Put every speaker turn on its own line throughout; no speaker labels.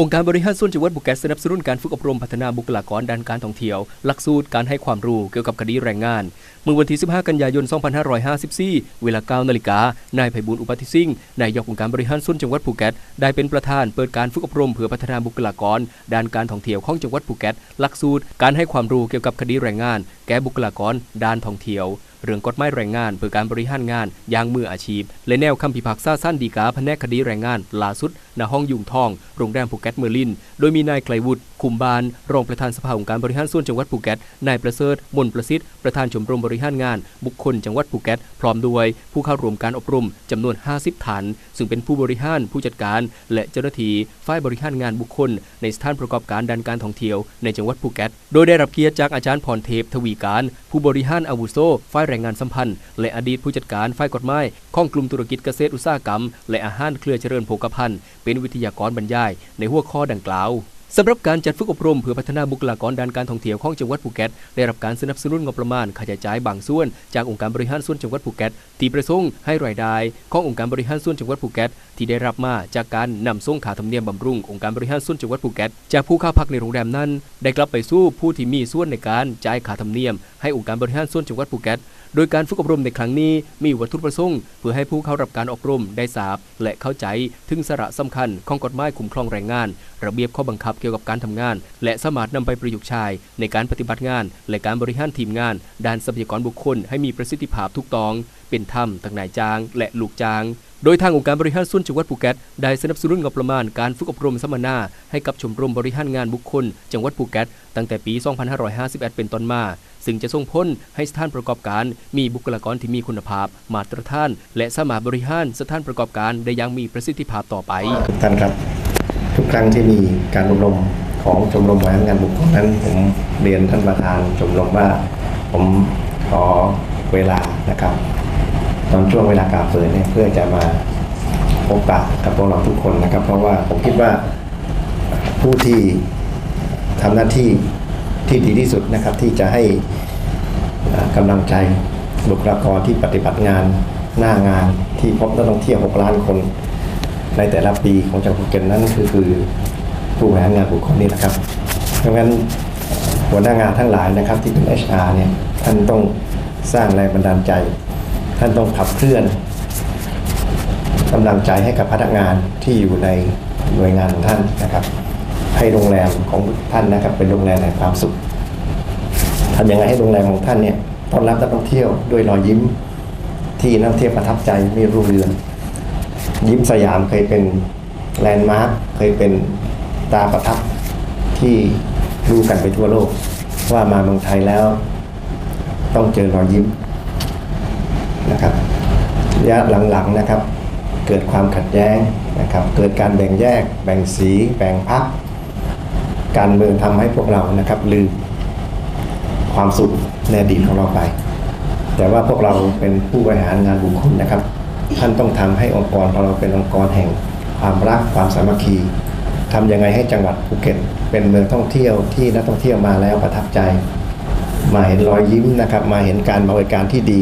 องค์การบริหารส่วนจังหวัดบุกแกตสนับสนุนการฝึกอบรมพัฒนาบุคลากรด้านการท่องเที่ยว หลักสูตรการให้ความรู้เกี่ยวกับคดีแรงงาน เมื่อวันที่ 15 กันยายน 2554 เวลา 9 นาฬิกา นายไพบูลย์อุปติสิงห์นายกองค์การบริหารส่วนจังหวัดภูเก็ตได้เป็นประธานเปิดการฝึกอบรมเพื่อพัฒนาบุคลากรด้านการท่องเที่ยวของจังหวัดภูเก็ตหลักสูตรการให้ความรู้เกี่ยวกับคดีแรงงาน แก่บุคลากรด้านท่องเที่ยว เรื่องกฎหมายแรงงานเพื่อการบริหารงานอย่างมืออาชีพ และแนวคำพิพากษาสั้นดีกาแผนกคดีแรงงานล่าสุดณห้องยุงทอง โรงแรมภูเก็ตเมอร์ลิน โดยมีนายไกลวุฒิคุมบาน รองประธานสภาองค์การบริหารส่วนจังหวัดภูเก็ต นายประเสริฐ มนประสิทธิ์ ประธานชมรมบริหารงาน บุคคลจังหวัดภูเก็ต พร้อมด้วยผู้เข้าร่วมการอบรมจำนวน 50 ฐาน ซึ่งเป็นผู้บริหาร ผู้จัดการ และเจ้าหน้าที่ฝ่ายบริหารงานบุคคล ในสถานประกอบการด้านการท่องเที่ยวในจังหวัดภูเก็ต โดยได้รับเกียรติจากอาจารย์พรเทพทวีการ ผู้บริหารอาวุโสฝ่ายรงงานสัมพันธ์ และอดีตผู้จัดการฝ่ายกฎหมายของกลุ่มธุรกิจเกษตรอุตสาหกรรม และอาหารเครือเจริญโภคภัณฑ์ เป็นวิทยากรบรรยาย ในหัวข้อดังกล่าวสำหรับการจัดฝึกอบรมเพื่อพัฒนาบุคลากรด้านการท่องเที่ยวของจังหวัดภูเก็ตได้รับการสนับสนุนงบประมาณค่าใช้จ่ายบางส่วน จากองค์การบริหารส่วนจังหวัดภูเก็ตที่ประสงค์ให้รายได้ขององค์การบริหารส่วนจังหวัดภูเก็ตที่ได้รับมาจากการนำส่งค่าธรรมเนียมบำรุงองค์การบริหารส่วนจังหวัดภูเก็ตจากผู้เข้าพักในโรงแรมนั้น ได้กลับไปสู้ผู้ที่มีส่วนในการจ่ายค่าธรรมเนียม ให้องค์การบริหารส่วนจังหวัดภูเก็ต โดยการฝึกอบรมในครั้งนี้มีวัตถุประสงค์เพื่อให้ผู้เข้ารับการอบรมได้ทราบ และเข้าใจถึงสาระสำคัญของกฎหมายคุ้มครองแรงงาน ระเบียบข้อบังคับเกี่ยวกับการทำงาน และสามารถนำไปประยุกต์ใช้ในการปฏิบัติงาน และการบริหารทีมงาน ด้านทรัพยากรบุคคลให้มีประสิทธิภาพถูกต้องเป็นธรรมทั้งนายจ้าง และลูกจ้าง โดยทางองค์การบริหารส่วนจังหวัดภูเก็ตได้สนับสนุนงบประมาณการฝึกอบรมสัมมนาให้กับชมรมบริหารงานบุคคล จังหวัดภูเก็ตตั้งแต่ปี 2551 เป็นต้นมา ซึ่งจะส่งผลให้สถานประกอบการมีบุคลากรที่มีคุณภาพ มาตรฐาน และสามารถบริหารสถานประกอบการได้อย่างมีประสิทธิภาพต่อไป
ท่านครับ ทุกครั้งที่มีการอบรมของชมรมบริหารงานบุคคลนั้นผมเรียนท่านประธานชมรมว่าผมขอเวลานะครับ ตอนช่วงเวลากาเปิดเนี่ยเพื่อจะมาพบปะกับพวกเราทุกคนนะครับ เพราะว่าผมคิดว่าผู้ที่ทำหน้าที่ที่ดีที่สุดนะครับ ที่จะให้อ่ากำลังใจบุคลากรที่ปฏิบัติงานหน้างานที่พบนักท่องเที่ยว 6 ล้านคน ในแต่ละปีของจังหวัดภูเก็ตนั้นคือคือผู้บริหารงานบุคคลนี่นะครับเพราะงั้นหัวหน้างานทั้งหลายนะครับที่เป็น HR เนี่ยท่านต้องสร้างแรงบันดาลใจ ท่านต้องขับเคลื่อนกำลังใจให้กับพนักงานที่อยู่ในหน่วยงานของท่านนะครับ ให้โรงแรมของท่านนะครับ เป็นโรงแรมแห่งความสุขทำยังไงให้โรงแรมของท่านเนี่ยต้อนรับนักท่องเที่ยวด้วยรอยยิ้มที่นักท่องเที่ยวประทับใจไม่รู้เรือนยิ้มสยามเคยเป็นแลนด์มาร์คเคยเป็นตาประทับที่รู้กันไปทั่วโลก ว่ามาเมืองไทยแล้ว ต้องเจอรอยยิ้ม นะครับระยะหลังๆนะครับ เกิดความขัดแย้งนะครับ เกิดการแบ่งแยก แบ่งสี แบ่งพรรคการเมืองทำให้พวกเรานะครับลืมความสุขในอดีตของเราไป แต่ว่าพวกเราเป็นผู้บริหารงานบุคคลนะครับ ท่านต้องทำให้องค์กรของเราเป็นองค์กรแห่งความรักความสามัคคีทำยังไงให้จังหวัดภูเก็ต เป็นเมืองท่องเที่ยวที่นักท่องเที่ยวมาแล้วประทับใจ มาเห็นรอยยิ้มนะครับ มาเห็นการบริการที่ดี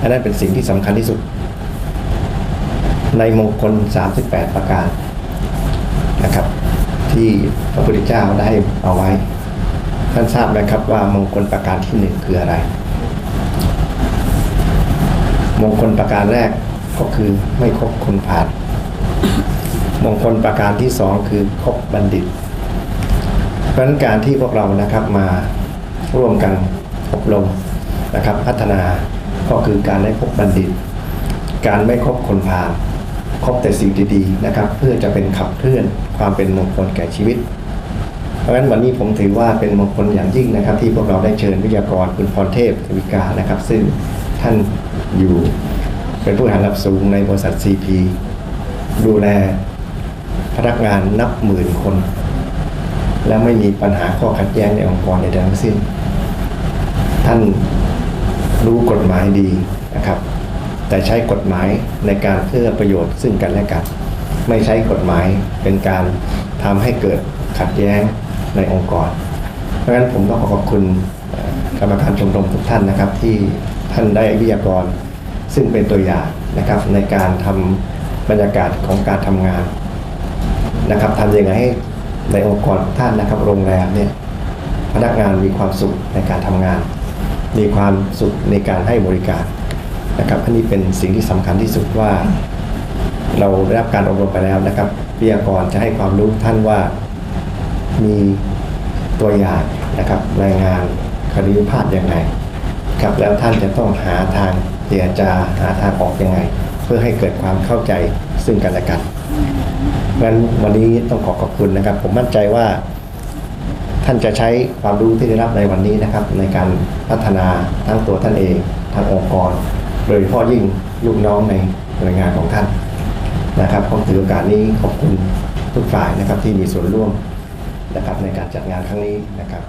อันนั้นเป็นสิ่งที่สำคัญที่สุด ในมงคล 38 ประการนะครับ ที่พระพุทธเจ้าได้เอาไว้ ท่านทราบไหมครับว่ามงคลประการที่หนึ่งคืออะไร มงคลประการแรกก็คือไม่คบคนผาดมงคลประการที่สองคือคบบัณฑิต เพราะนั้นการที่พวกเรานะครับมาร่วมกันอบรมนะครับพัฒนา ก็คือการได้พบบัณฑิต การไม่คบคนพาลคบแต่สิ่งดีๆนะครับ เพื่อจะเป็นขับเคลื่อนความเป็นมงคลแก่ชีวิต เพราะฉะนั้นวันนี้ผมถือว่าเป็นมงคลอย่างยิ่งนะครับ ที่พวกเราได้เชิญวิทยากรคุณพรเทพทวิกานะครับ ซึ่งท่านอยู่เป็นผู้หารระดับสูงในบริษัท CP ดูแลพนักงานนับหมื่นคน และไม่มีปัญหาข้อขัดแย้งในองค์กรใดๆทั้งสิ้น ท่าน รู้กฎหมายดีนะครับ แต่ใช้กฎหมายในการเพื่อประโยชน์ซึ่งกันและกัน ไม่ใช้กฎหมายเป็นการทำให้เกิดขัดแย้งในองค์กร เพราะฉะนั้นผมต้องขอขอบคุณกรรมการชมรมทุกท่านนะครับ ที่ท่านได้วิทยากร ซึ่งเป็นตัวอย่างนะครับในการทำบรรยากาศของการทำงานนะครับทำยังไงให้ในองค์กรท่านนะครับโรงแรมเนี่ยพนักงานมีความสุขในการทำงาน มีความสุขในการให้บริการนะครับอันนี้เป็นสิ่งที่สำคัญที่สุดว่า เราได้รับการอบรมไปแล้วนะครับวิทยากรจะให้ความรู้ท่านว่ามีตัวอย่างนะครับรายงานคดีพิพาทยังไงครับแล้วท่านจะต้องหาทางเจรจาหาทางออกยังไง เพื่อให้เกิดความเข้าใจซึ่งกันและกันงั้นวันนี้ต้องขอขอบคุณนะครับ ผมมั่นใจว่า ท่านจะใช้ความรู้ที่ได้รับในวันนี้นะครับ ในการพัฒนาทั้งตัวท่านเองทางองค์กร โดยเฉพาะยิ่งลูกน้องในหน่วยงานของท่านนะครับขอถือโอกาสนี้ขอบคุณทุกฝ่ายนะครับที่มีส่วนร่วมนะครับในการจัดงานครั้งนี้นะครับ